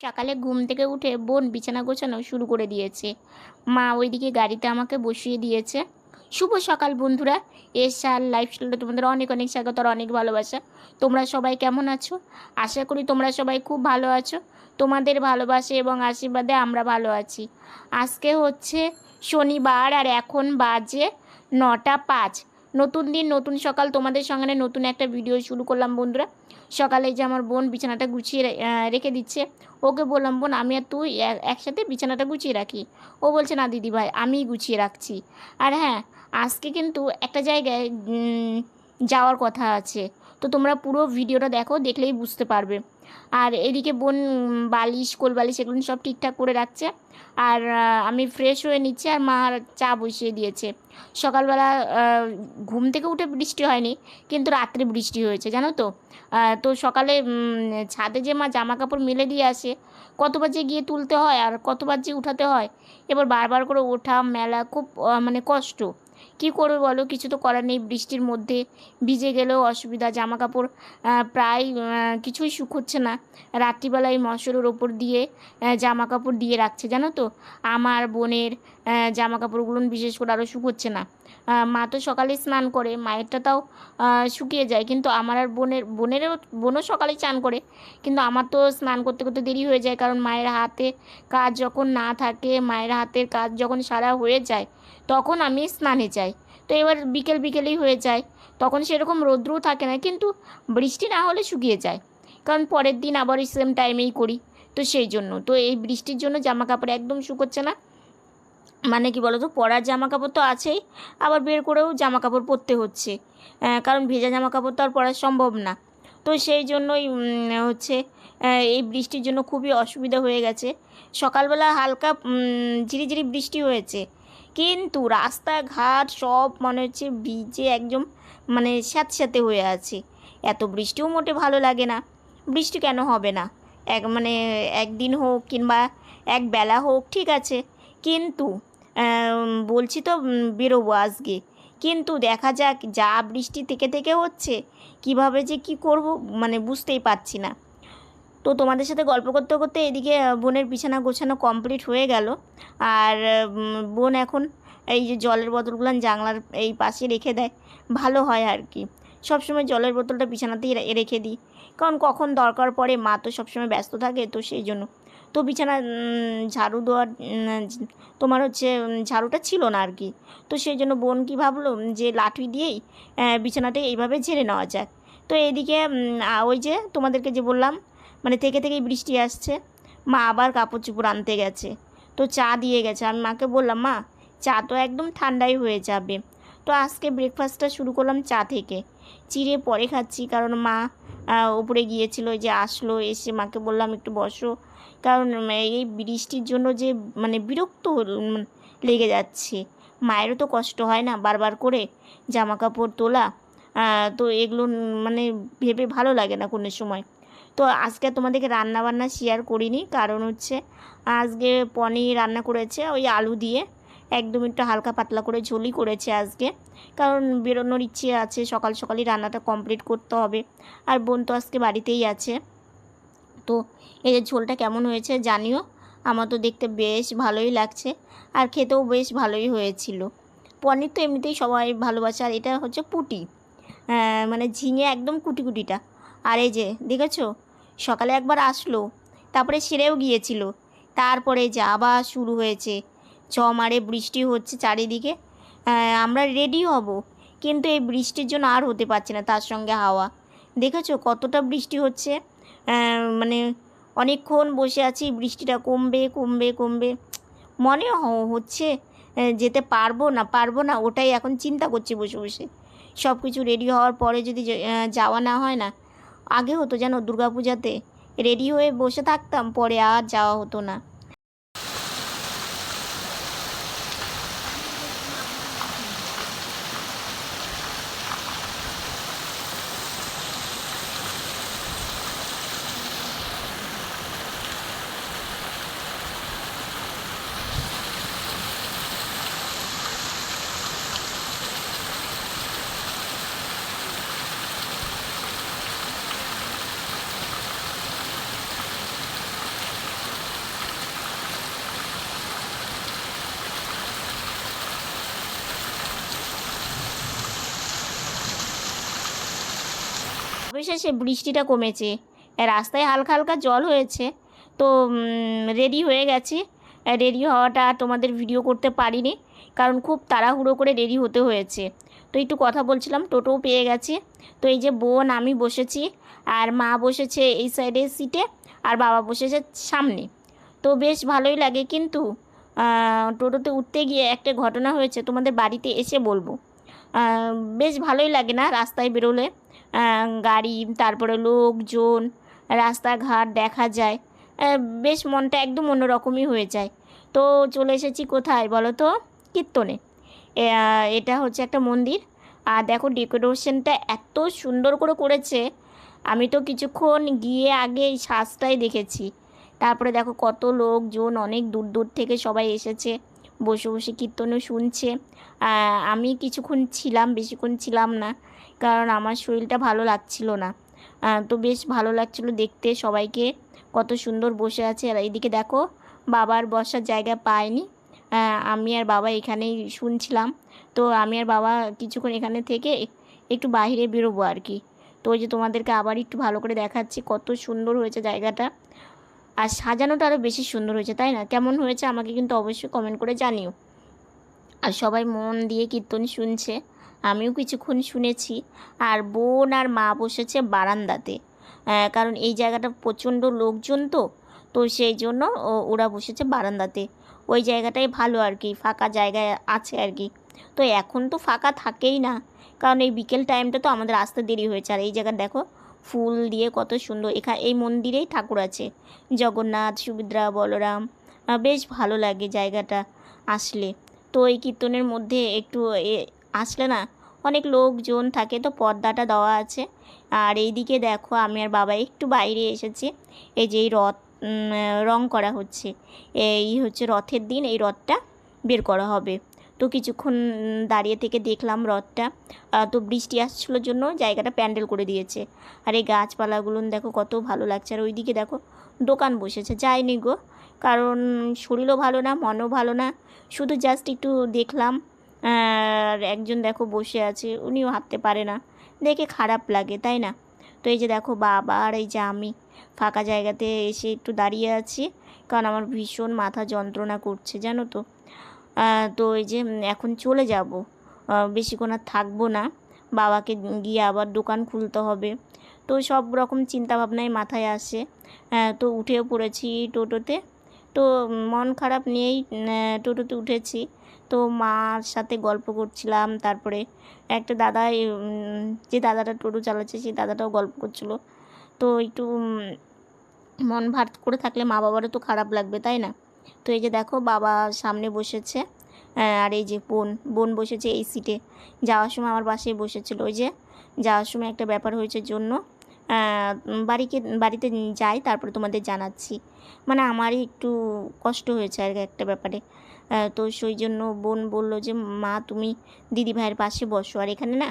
সকালে ঘুম থেকে উঠে বোন বিছানা গোছানো শুরু করে দিয়েছে। মা ওইদিকে গাড়িতে আমাকে বসিয়ে দিয়েছে। শুভ সকাল বন্ধুরা। এর সাল লাইফস্টাইলটা তোমাদের অনেক অনেক স্বাগত আর অনেক ভালোবাসা। তোমরা সবাই কেমন আছো? আশা করি তোমরা সবাই খুব ভালো আছো। তোমাদের ভালোবাসা এবং আশীর্বাদে আমরা ভালো আছি। আজকে হচ্ছে শনিবার আর এখন বাজে নটা পাঁচ। নতুন দিন, নতুন সকাল। তোমাদের সঙ্গে নতুন একটা ভিডিও শুরু করলাম বন্ধুরা। সকালে যে আমার বোন বিছানাটা গুছিয়ে রেখে দিচ্ছে, ওকে বললাম, বোন, আমি আর তুই একসাথে বিছানাটা গুছিয়ে রাখি। ও বলছে, না দিদি ভাই আমিই গুছিয়ে রাখছি। আর হ্যাঁ আজকে কিন্তু একটা জায়গায় যাওয়ার কথা আছে। তো তোমরা পুরো ভিডিওটা দেখো, দেখলেই বুঝতে পারবে। আর এদিকে বোন বালিশ কোল বালিশ এগুলো সব ঠিকঠাক করে রাখছে। আর আমি ফ্রেশ হয়ে নিচ্ছি আর মা চা বসিয়ে দিয়েছে। সকালবেলা ঘুম থেকে উঠে বৃষ্টি হয়নি, কিন্তু রাত্রে বৃষ্টি হয়েছে, জানো তো? তো সকালে ছাদে যে মা জামা কাপড় মেলে দিয়ে আসে কতবার যে গিয়ে তুলতে হয় আর কতবার যে উঠাতে হয়? এবার বারবার করে ওঠা, মেলা খুব মানে কষ্ট। কী করবে বলো? কিছু তো করার নেই। বৃষ্টির মধ্যে ভিজে গেলেও অসুবিধা। জামা কাপড় প্রায় কিছুই শুকোচ্ছে না। রাত্রিবেলায় মশলের ওপর দিয়ে জামা কাপড় দিয়ে রাখছে, জানো তো? আমার বোনের জামা কাপড়গুলো বিশেষ করে আরও শুকোচ্ছে না। মা তো সকালে স্নান করে, মায়েরটা তাও শুকিয়ে যায়। কিন্তু আমার আর বোনের, বোনেরও, বোনও সকালে চান করে। কিন্তু আমার তো স্নান করতে করতে দেরি হয়ে যায়, কারণ মায়ের হাতে কাজ যখন না থাকে, মায়ের হাতের কাজ যখন সারা হয়ে যায়, তখন আমি স্নানে যাই। তো এবার বিকেল বিকেলেই হয়ে যায়, তখন সেরকম রৌদ্রও থাকে না, কিন্তু বৃষ্টি না হলে শুকিয়ে যায়। কারণ পরের দিন আবার সেম টাইমেই করি, তো সেই জন্য। তো এই বৃষ্টির জন্য জামা কাপড় একদম শুকোচ্ছে না। মানে কি বলতো, পরার জামা কাপড় তো আছেই, আবার বের করেও জামা কাপড় পরতে হচ্ছে। কারণ ভেজা জামা কাপড় তো আর পরা সম্ভব না। তো সেই জন্যই হচ্ছে এই বৃষ্টির জন্য খুবই অসুবিধা হয়ে গেছে। সকালবেলা হালকা ঝিরিঝিরি বৃষ্টি হয়েছে। কিন্তু রাস্তাঘাট সব মনে হচ্ছে ভিজে একদম মানে স্যাঁতস্যাঁতে হয়ে আছে। এত বৃষ্টিও মোটে ভালো লাগে না। বৃষ্টি কেন হবে না? এক মানে একদিন হোক কিংবা এক বেলা হোক, ঠিক আছে। কিন্তু বলছি তো বেরোবো আজকে। কিন্তু দেখা যাক, যা বৃষ্টি থেকে থেকে হচ্ছে, কীভাবে যে কি করব মানে বুঝতেই পারছি না। তো তোমাদের সাথে গল্প করতে করতে এদিকে বোনের বিছানা গোছানো কমপ্লিট হয়ে গেল। আর বোন এখন এই যে জলের বোতলগুলো জানলার এই পাশে রেখে দেয়। ভালো হয় আর কি। সবসময় জলের বোতলটা বিছানাতেই রেখে দিই। কারণ কখন দরকার পড়ে, মা তো সবসময় ব্যস্ত থাকে, তো সেই জন্য। তো বিছানা ঝাড়ু দেওয়ার তোমার হচ্ছে ঝাড়ুটা ছিল না আর কি। তো সেই জন্য বোন কি ভাবলো যে লাঠি দিয়েই বিছানাটা এইভাবে ঝেড়ে নেওয়া যাক। তো এদিকে ওই যে তোমাদেরকে যে বললাম মানে থেকে থেকেই বৃষ্টি আসছে, মা আবার কাপড় চোপড় আনতে গেছে। তো চা দিয়ে গেছে। আমি মাকে বললাম, মা, চা তো একদম ঠান্ডাই হয়ে যাবে। তো আজকে ব্রেকফাস্টটা শুরু করলাম চা থেকে। চিড়ে পরে খাচ্ছি, কারণ মা উপরে গিয়েছিল যে আসলো, এসে মাকে বললাম, একটু বসো। কারণ এই বৃষ্টির জন্য যে মানে বিরক্ত লেগে যাচ্ছে। মায়েরও তো কষ্ট হয় না বারবার করে জামা কাপড় তোলা তো এগুলো মানে ভেবে ভালো লাগে না কোনো সময়। তো আজকে তোমাদেরকে রান্না বান্না শেয়ার করিনি, কারণ হচ্ছে আজকে পনির রান্না করেছে ওই আলু দিয়ে। একদম একটু হালকা পাতলা করে ঝোলই করেছে আজকে। কারণ বেরোনোর ইচ্ছে আছে, সকাল সকালই রান্নাটা কমপ্লিট করতে হবে। আর বোন তো আজকে বাড়িতেই আছে। তো এই যে ঝোলটা কেমন হয়েছে জানিও। আমার তো দেখতে বেশ ভালোই লাগছে আর খেতেও বেশ ভালোই হয়েছিল। পনির তো এমনিতেই সবাই ভালোবাসে আর এটা হচ্ছে পুটি। মানে ঝিঙে একদম কুটি কুটিটা। আর এই যে দেখেছ? সকালে একবার আসলো, তারপরে সেরেও গিয়েছিল। তারপরে যে আবার শুরু হয়েছে। মারে বৃষ্টি হচ্ছে চারিদিকে। আমরা রেডি হব। কিন্তু এই বৃষ্টির জন্য আর হতে পারছে না তার সঙ্গে হাওয়া। দেখেছ কতটা বৃষ্টি হচ্ছে? মানে অনেকক্ষণ বসে আছি, বৃষ্টিটা কমবে কমবে কমবে। মনে হচ্ছে যেতে পারব না পারব না, ওটাই এখন চিন্তা করছি বসে বসে। সব কিছু রেডি হওয়ার পরে যদি যাওয়া না হয় না, আগে হতো যেন দুর্গাপূজাতে। রেডি হয়ে বসে থাকতাম, পরে আর যাওয়া হতো না। শেষে বৃষ্টিটা কমেছে। রাস্তায় হালকা হালকা জল হয়েছে। তো রেডি হয়ে গেছি। রেডি হওয়াটা তোমাদের ভিডিও করতে পারিনি, কারণ খুব তাড়াহুড়ো করে রেডি হতে হয়েছে। তো একটু কথা বলছিলাম, টোটোও পেয়ে গেছি। তো এই যে বোন, আমি বসেছি, আর মা বসেছে এই সাইডের সিটে আর বাবা বসেছে সামনে। তো বেশ ভালোই লাগে কিন্তু টোটোতে উঠতে গিয়ে একটা ঘটনা হয়েছে, তোমাদের বাড়িতে এসে বলব। বেশ ভালোই লাগে না রাস্তায় বেরোলে? গাড়ি, তারপরে লোকজন, রাস্তাঘাট দেখা যায়। বেশ মনটা একদম অন্যরকমই হয়ে যায়। তো চলে এসেছি কোথায় বলো তো? কীর্তনে। এটা হচ্ছে একটা মন্দির। আর দেখো ডেকোরেশনটা এত সুন্দর করে করেছে। আমি তো কিছুক্ষণ গিয়ে আগে এই সাজটাই দেখেছি। তারপরে দেখো কত লোকজন, অনেক দূর দূর থেকে সবাই এসেছে, বসে বসে কীর্তনও শুনছে। আমি কিছুক্ষণ ছিলাম, বেশিক্ষণ ছিলাম না। কারণ আমার শরীরটা ভালো লাগছিল না। তো বেশ ভালো লাগছিল দেখতে সবাইকে। কত সুন্দর বসে আছে। আর এইদিকে দেখো, বাবার বসার জায়গা পায়নি। আমি আর বাবা এখানেই শুনছিলাম। তো আমি আর বাবা কিছুক্ষণ এখানে থেকে একটু বাইরে বেরোবো আর কি। তো ওই যে তোমাদেরকে আবার একটু ভালো করে দেখাচ্ছি কত সুন্দর হয়েছে জায়গাটা। আর সাজানোটা আরও বেশি সুন্দর হয়েছে, তাই না? কেমন হয়েছে আমাকে কিন্তু অবশ্যই কমেন্ট করে জানিও। আর সবাই মন দিয়ে কীর্তন শুনছে। আমিও কিছুক্ষণ শুনেছি। আর বোন আর মা বসেছে বারান্দাতে। কারণ এই জায়গাটা প্রচণ্ড লোকজন তো তো সেই জন্য ওরা বসেছে বারান্দাতে। ওই জায়গাটাই ভালো আর কি, ফাঁকা জায়গায় আছে আর কি। তো এখন তো ফাঁকা থাকেই না, কারণ এই বিকেল টাইমটা তো আমাদের আসতে দেরি হয়েছে। আর এই জায়গা দেখো, ফুল দিয়ে কত সুন্দর। এখানে এই মন্দিরেই ঠাকুর আছে। জগন্নাথ, সুভদ্রা, বলরাম বেশ ভালো লাগে জায়গাটা আসলে। তো এই কীর্তনের মধ্যে একটু আসলে না, অনেক লোকজন থাকে তো পর্দাটা দেওয়া আছে। আর এইদিকে দেখো আমি আর বাবা একটু বাইরে এসেছি। এই যে এই রথ রং করা হচ্ছে। এই হচ্ছে রথের দিন, এই রথটা বের করা হবে। তো কিছুক্ষণ দাঁড়িয়ে থেকে দেখলাম রথটা। তো বৃষ্টি আসছিল জন্য জায়গাটা প্যান্ডেল করে দিয়েছে। আর এই গাছপালাগুলো দেখো কত ভালো লাগছে। আর ওইদিকে দেখো দোকান বসেছে। যায়নি গো, কারণ শরীরও ভালো না, মনও ভালো না। শুধু জাস্ট একটু দেখলাম আর একজন দেখো বসে আছে, উনিও হাঁটতে পারে না। দেখে খারাপ লাগে, তাই না? তো এই যে দেখো বাবা আর এই যে আমি ফাঁকা জায়গাতে এসে একটু দাঁড়িয়ে আছি, কারণ আমার ভীষণ মাথা যন্ত্রণা করছে, জানো তো? তো এই যে এখন চলে যাব। বেশিক্ষণ আর থাকব না। বাবাকে গিয়ে আবার দোকান খুলতে হবে। তো সব রকম চিন্তাভাবনাই মাথায় আসে। তো উঠেও পড়েছি টোটোতে। তো মন খারাপ নিয়েই টোটোতে উঠেছি। তো মার সাথে গল্প করছিলাম। তারপরে একটা দাদা যে দাদাটা টোটো চালাচ্ছে, সেই দাদাটাও গল্প করছিল। তো একটু মন ভার করে থাকলে মা বাবারও তো খারাপ লাগবে, তাই না? তো এই যে দেখো, বাবা সামনে বসেছে আর এই যে বোন বোন বসেছে এই সিটে যাওয়ার সময় আমার পাশেই বসেছিল। ওই যে যাওয়ার সময় একটা ব্যাপার হয়েছে জন্য বাড়িকে, বাড়িতে যাই, তারপরে তোমাদের জানাচ্ছি। মানে আমারই একটু কষ্ট হয়েছে আর একটা ব্যাপারে। তো সেই জন্য বোন বলল যে, মা, তুমি দিদি ভাইয়ের পাশে বসো। আর এখানে না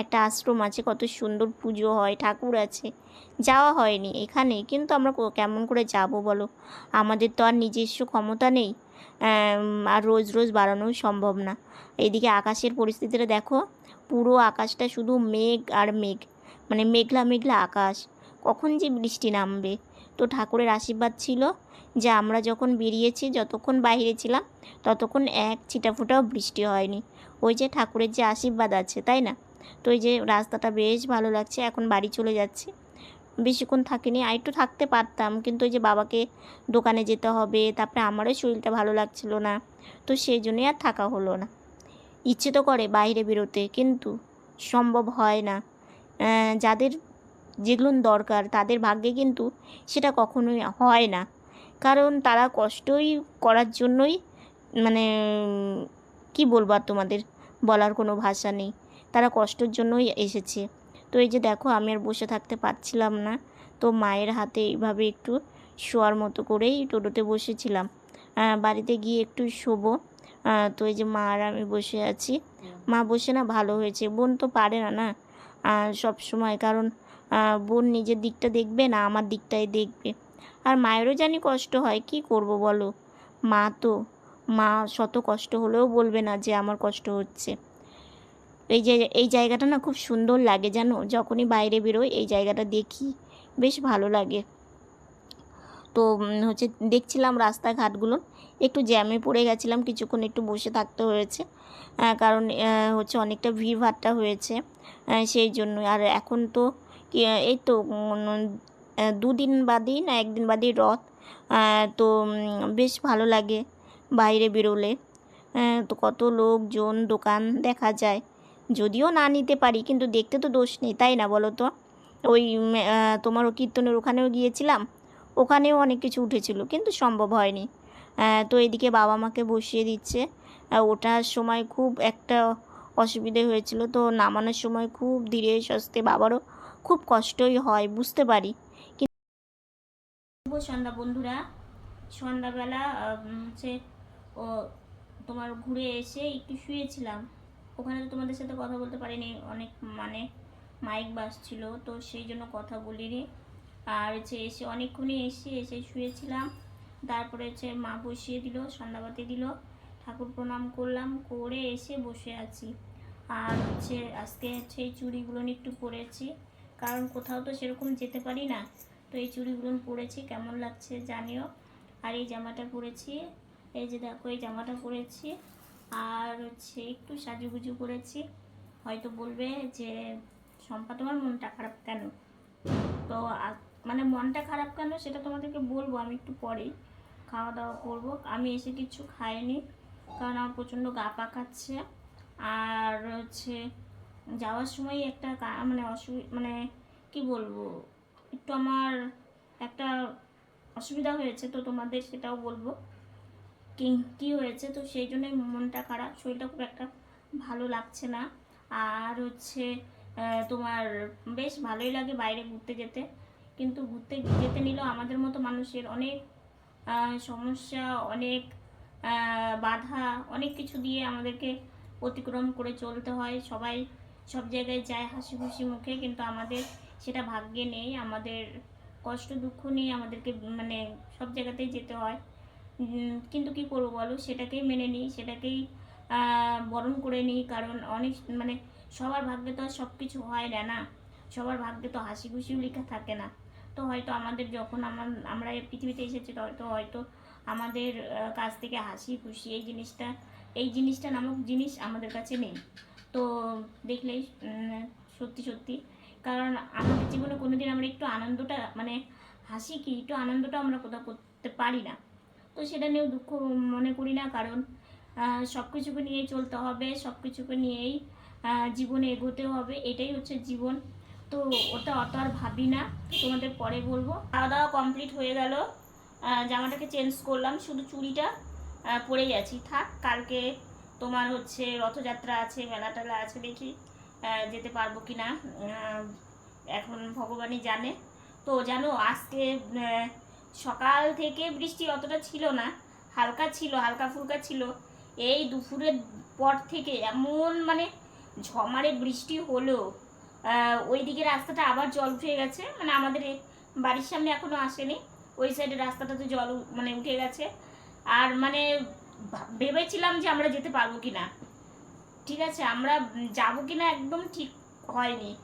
একটা আশ্রম আছে, কত সুন্দর পুজো হয়, ঠাকুর আছে। যাওয়া হয়নি এখানে, কিন্তু আমরা কেমন করে যাব বলো? আমাদের তো আর নিজস্ব ক্ষমতা নেই। আর রোজ রোজ বাড়ানো সম্ভব না। এইদিকে আকাশের পরিস্থিতিটা দেখো, পুরো আকাশটা শুধু মেঘ আর মেঘ। মানে মেঘলা মেঘলা আকাশ। কখন যে বৃষ্টি নামবে? তো ঠাকুরের আশীর্বাদ ছিল যে আমরা যখন বেরিয়েছি, যতক্ষণ বাইরে ছিলাম, ততক্ষণ এক ছিটাফোঁটাও বৃষ্টি হয়নি। ওই যে ঠাকুরের যে আশীর্বাদ আছে, তাই না? তো ওই যে রাস্তাটা বেশ ভালো লাগছে, এখন বাড়ি চলে যাচ্ছি। বেশিক্ষণ থাকিনি, আর একটু থাকতে পারতাম, কিন্তু ওই যে বাবাকে দোকানে যেতে হবে, তারপরে আমারও শরীরটা ভালো লাগছিল না, তো সেই জন্যই আর থাকা হলো না। ইচ্ছে তো করে বাইরে বেরোতে, কিন্তু সম্ভব হয় না। যাদের যেগুলো দরকার, তাদের ভাগ্যে কিন্তু সেটা কখনোই হয় না। কারণ তারা কষ্টই করার জন্যই মানে কি বলব আর তোমাদের? বলার কোনো ভাষা নেই। তারা কষ্টের জন্যই এসেছে। তো এই যে দেখো, আমি আর বসে থাকতে পারছিলাম না। তো মায়ের হাতে এইভাবে একটু শোয়ার মতো করেই টোটোতে বসেছিলাম। বাড়িতে গিয়ে একটু শোবো। তো এই যে মা আর আমি বসে আছি। মা বসে না ভালো হয়েছে। বোন তো পারে না না? সব সময়। কারণ বোন নিজের দিকটা দেখবে না আমার দিকটাই দেখবে। আর মায়েরও জানি কষ্ট হয়, কি করব বলো? মা তো, মা শত কষ্ট হলেও বলবে না যে আমার কষ্ট হচ্ছে। এই যে, এই জায়গাটা না খুব সুন্দর লাগে জানো? যখনই বাইরে বেরোই এই জায়গাটা দেখি, বেশ ভালো লাগে। তো হচ্ছে দেখছিলাম রাস্তাঘাটগুলো একটু জ্যামে পড়ে গেছিলাম, কিছুক্ষণ একটু বসে থাকতে হয়েছে। কারণ হচ্ছে অনেকটা ভিড়ভাট্টা হয়েছে সেই জন্য আর এখন তো এই তো দুদিন বাদেই না, একদিন বাদেই রথ। তো বেশ ভালো লাগে বাইরে বেরোলে। তো কত লোকজন দোকান দেখা যায়। যদিও না নিতে পারি, কিন্তু দেখতে তো দোষ নেই, তাই না বলো তো? ওই তোমার কীর্তনের ওখানেও গিয়েছিলাম? ওখানেও অনেক কিছু উঠেছিল, কিন্তু সম্ভব হয়নি। তো এদিকে বাবা মাকে বসিয়ে দিচ্ছে। ওঠার সময় খুব একটা অসুবিধে হয়েছিল, তো নামানোর সময় খুব ধীরে সস্তে বাবারও খুব কষ্টই হয়, বুঝতে পারি। কিন্তু সন্ধ্যা বন্ধুরা, সন্ধ্যাবেলা হচ্ছে ও তোমার ঘুরে এসে একটু শুয়েছিলাম। ওখানে তো তোমাদের সাথে কথা বলতে পারিনি, অনেক মানে মাইক বাজছিল, তো সেই জন্য কথা বলিনি। আর হচ্ছে এসে অনেকক্ষণই এসে এসে শুয়েছিলাম। তারপরে হচ্ছে মা বসিয়ে দিল, সন্ধ্যাবাতি দিল। ঠাকুর প্রণাম করলাম, করে এসে বসে আছি। আর হচ্ছে আজকে হচ্ছে এই চুড়িগুলো একটু পরেছি কারণ কোথাও তো সেরকম যেতে পারি না। তো এই চুড়িগুলো পরেছি কেমন লাগছে জানিও। আর এই জামাটা পরেছি এই যে দেখো এই জামাটা পরেছি আর হচ্ছে একটু সাজুগুজু করেছি। হয়তো বলবে যে, শম্পা তোমার মনটা খারাপ কেন? তো মানে মনটা খারাপ কেন সেটা তোমাদেরকে বলব, আমি একটু পরেই। খাওয়া দাওয়া করব। আমি এসে কিছু খাইনি, কারণ আমার প্রচণ্ড গা পাকাচ্ছে আর হচ্ছে যাওয়ার সময় একটা মানে অসু মানে কি বলব, একটু আমার একটা অসুবিধা হয়েছে তো তোমাদের সেটাও বলব। কি, কী হয়েছে তো সেই জন্যই মনটা খারাপ, শরীরটা খুব একটা ভালো লাগছে না। আর হচ্ছে তোমার বেশ ভালোই লাগে বাইরে ঘুরতে যেতে। কিন্তু ঘুরতে যেতে নিলেও আমাদের মতো মানুষের অনেক সমস্যা, অনেক বাধা, অনেক কিছু দিয়ে আমাদেরকে অতিক্রম করে চলতে হয়। সবাই সব জায়গায় যায় হাসি খুশি মুখে, কিন্তু আমাদের সেটা ভাগ্যে নেই। আমাদের কষ্ট, দুঃখ নিয়ে আমাদেরকে মানে সব জায়গাতেই যেতে হয়। কিন্তু কি করব বলো? সেটাকেই মেনে নিই, সেটাকেই বরণ করে নিই। কারণ অনেক মানে সবার ভাগ্যে তো আর সব কিছু হয় না। না সবার ভাগ্যে তো হাসি খুশিও লেখা থাকে না। তো হয়তো আমাদের যখন আমার, আমরা পৃথিবীতে এসেছি, তো হয়তো হয়তো আমাদের কাছ থেকে হাসি, খুশি, এই জিনিসটা এই জিনিসটা নামক জিনিস আমাদের কাছে নেই। তো দেখলেই সত্যি সত্যি। কারণ আমাদের জীবনে কোনো দিন আমরা একটু আনন্দটা মানে হাসি কি, একটু আনন্দটা আমরা কোথাও করতে পারি না। তো সেটা নিয়েও দুঃখ মনে করি না, কারণ সব কিছুকে নিয়েই চলতে হবে সব কিছুকে নিয়েই জীবনে এগোতে হবে, এটাই হচ্ছে জীবন। তো ওটা অত আর ভাবি না তোমাদের পরে বলব। খাওয়া দাওয়া কমপ্লিট হয়ে গেল। জামাটাকে চেঞ্জ করলাম, শুধু চুড়িটা পরে গেছি। থাক, কালকে তোমার হচ্ছে রথযাত্রা আছে মেলা টেলা আছে, দেখি যেতে পারব কি না এখন ভগবানই জানে। তো জানো, আজকে সকাল থেকে বৃষ্টি অতটা ছিল না, হালকা ছিল হালকা ফুলকা ছিল। এই দুপুরের পর থেকে এমন মানে ঝমারে বৃষ্টি হলো আহ, ওইদিকে রাস্তাটা আবার জল উঠে গেছে। মানে আমাদের বাড়ির সামনে এখনও আসেনি। ওই সাইডে রাস্তাটাতে জল উ- মানে উঠে গেছে। আর মানে ভেবেছিলাম যে আমরা যেতে পারব কি না ঠিক আছে আমরা যাব কি না একদম ঠিক হয়নি।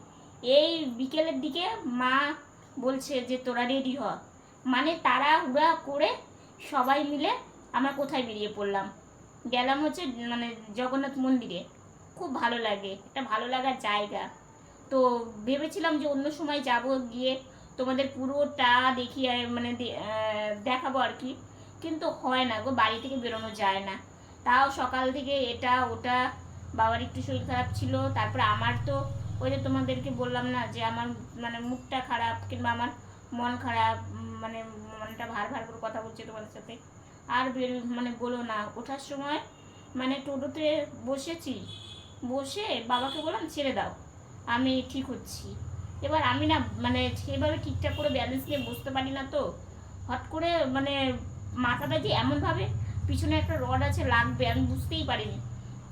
এই বিকেলের দিকে মা বলছে যে তোরা রেডি হ। মানে তারা হুড়া করে সবাই মিলে আমরা কোথায় বেরিয়ে পড়লাম। গেলাম হচ্ছে মানে জগন্নাথ মন্দিরে। খুব ভালো লাগে। একটা ভালো লাগার জায়গা। তো ভেবেছিলাম যে অন্য সময় যাব গিয়ে তোমাদের পুরোটা দেখিয়ে মানে দেখাবো আর কি। কিন্তু হয় না গো, বাড়ি থেকে বেরোনো যায় না। তাও সকাল থেকে এটা ওটা, বাবার একটু শরীর খারাপ ছিল। তারপরে আমার তো ওই যে তোমাদেরকে বললাম না যে আমার মানে মুখটা খারাপ কিংবা আমার মন খারাপ মানে মনটা ভার ভার করে কথা বলছে তোমাদের সাথে। আর বের মানে বলো না, ওঠার সময় মানে টোটোতে বসেছি, বসে বাবাকে বললাম, ছেড়ে দাও। আমি ঠিক হচ্ছি। এবার আমি না মানে সেভাবে ঠিকঠাক করে ব্যালেন্স নিয়ে বসতে পারি না তো। হট করে মানে মাথাটা যে এমনভাবে পিছনে একটা রড আছে, লাগবে, আমি বুঝতেই পারিনি।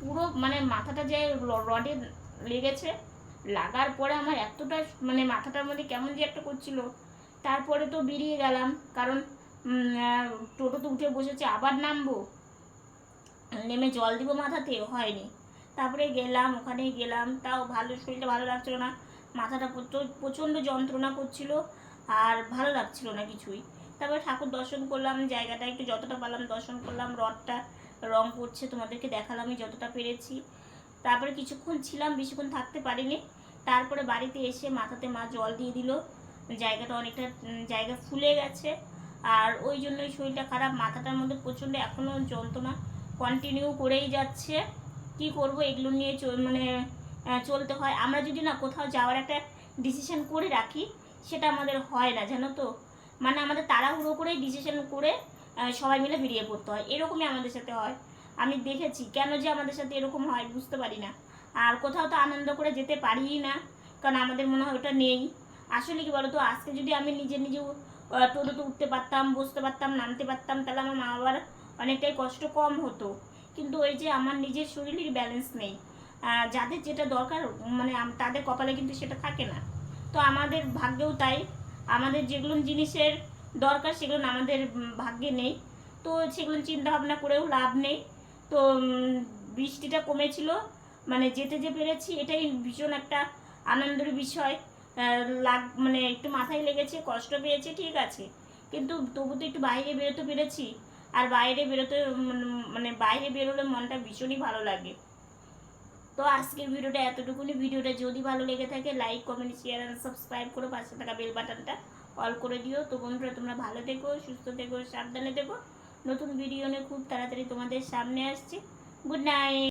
পুরো মানে মাথাটা যে রডে লেগেছে, লাগার পরে আমার এতটা মানে মাথাটার মধ্যে কেমন যে একটা করছিল। তারপরে তো বেরিয়ে গেলাম, কারণ টোটোতে উঠে বসেছে, আবার নামবো। নেমে জল দিব মাথাতে, হয়নি। তারপরে গেলাম ওখানে গেলাম। তাও ভালো, শরীরটা ভালো লাগছিল না। মাথাটা প্রচণ্ড যন্ত্রণা করছিল আর ভালো লাগছিল না কিছুই। তারপরে ঠাকুর দর্শন করলাম, জায়গাটা একটু যতটা পারলাম দর্শন করলাম, রথটা রং করছে, তোমাদেরকে দেখালাম, আমি যতটা পেরেছি। তারপরে কিছুক্ষণ ছিলাম, বেশিক্ষণ থাকতে পারিনি। তারপরে বাড়িতে এসে মাথাতে মা জল দিয়ে দিল। জায়গাটা অনেকটা জায়গা ফুলে গেছে। আর ওই জন্যই শরীরটা খারাপ, মাথাটার মধ্যে প্রচণ্ড এখনও যন্ত্রণা কন্টিনিউ করেই যাচ্ছে। কি করব, এগুলো নিয়ে মানে চলতে হয়। আমরা যদি না কোথাও যাওয়ার একটা ডিসিশন করে রাখি, সেটা আমাদের হয় না, জানো তো? মানে আমাদের তাড়াহুড়ো করে ডিসিশন করে সবাই মিলে বেরিয়ে পড়তে হয়। এরকমই আমাদের সাথে হয়। আমি দেখেছি, কেন যে আমাদের সাথে এরকম হয় বুঝতে পারি না। আর কোথাও তো আনন্দ করে যেতে পারিই না, কারণ আমাদের মনে হয় ওটা নেই। আসলে কি বলতো, আজকে যদি আমি নিজে নিজে টোটোতে উঠতে পারতাম, বসতে পারতাম, নামতে পারতাম, তাহলে আমার মা বাবার অনেকটাই কষ্ট কম হতো। কিন্তু ওই যে আমার নিজের শরীরের ব্যালেন্স নেই যাদের যেটা দরকার মানে তাদের কপালে কিন্তু সেটা থাকে না। তো আমাদের ভাগ্যেও তাই, আমাদের যেগুলো জিনিসের দরকার সেগুলো আমাদের ভাগ্যে নেই। তো সেগুলো চিন্তা ভাবনা করেও লাভ নেই। তো বৃষ্টিটা কমেছিল মানে যেতে যে পেরেছি এটাই ভীষণ একটা আনন্দের বিষয়। লাগ মানে একটু মাথায় লেগেছে, কষ্ট পেয়েছে, ঠিক আছে। কিন্তু তবু তো একটু বাইরে বেরোতে পেরেছি। আর বাইরে বেরোতে মানে বাইরে বেরোলে মনটা ভীষণই ভালো লাগে। তো আজকের ভিডিওটা এতটুকুনি। ভিডিওটা যদি ভালো লেগে থাকে like comment share and subscribe করে পাশে থাকা বেল বাটনটা অল করে দিও। তো বন্ধুরা, তোমরা ভালো থেকো, সুস্থ থেকো, সাবধানে থেকো। নতুন ভিডিও নিয়ে খুব তাড়াতাড়ি তোমাদের সামনে আসছে। Good night